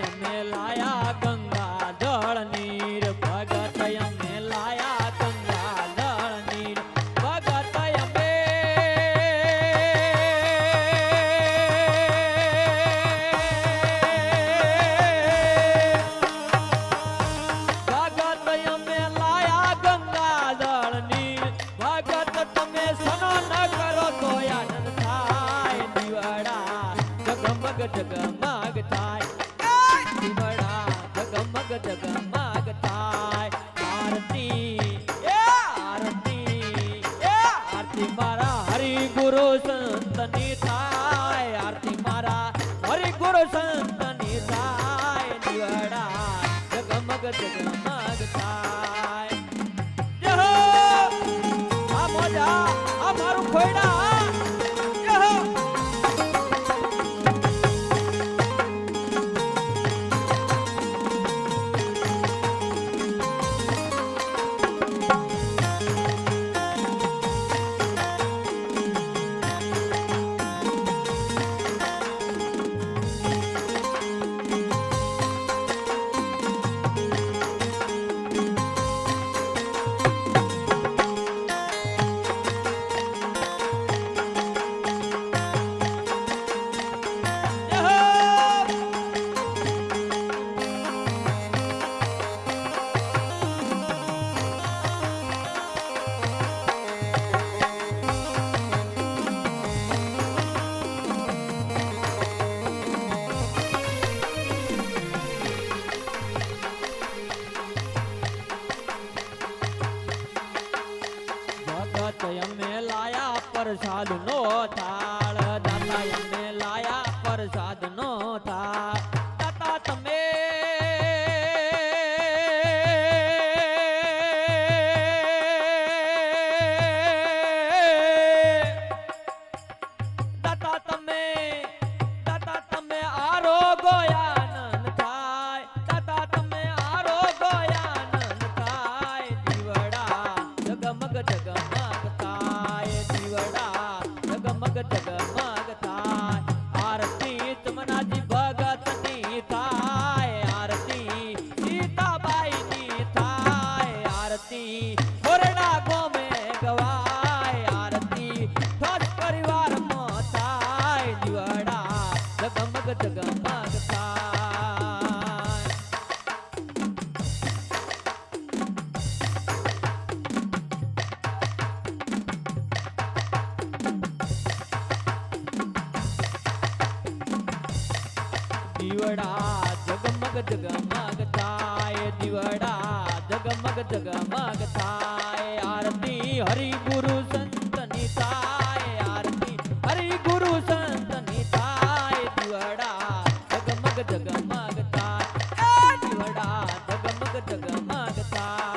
मेलाया गंगा સંતની થાય. આરતી મારા હરે ગુરુ સંતની થાય. દીવડા જગમગ જગમગ થાય. આ મોજા, આ મારું ખોયડા પ્રસાદ નો થાળ. દાદા એમને લાયા પ્રસાદ નો થાળ. જગમગ થાય આરતી તમનાજી ભગતની થાય. આરતી સીતાબાઈની થાય. આરતી ખોરડા ગોમે ગવાય. આરતી થોજ પરિવારમાં થાય. દીવડા જગમગ જગમગ દીવડા જગમગ જગમગ થાય દીવડા જગમગ જગમગ થાય આરતી હરિ ગુરુ સંતની થાય આરતી હરિ ગુરુ સંતની થાય દીવડા જગમગ જગમગ થાય એ દીવડા જગમગ જગમગ થાય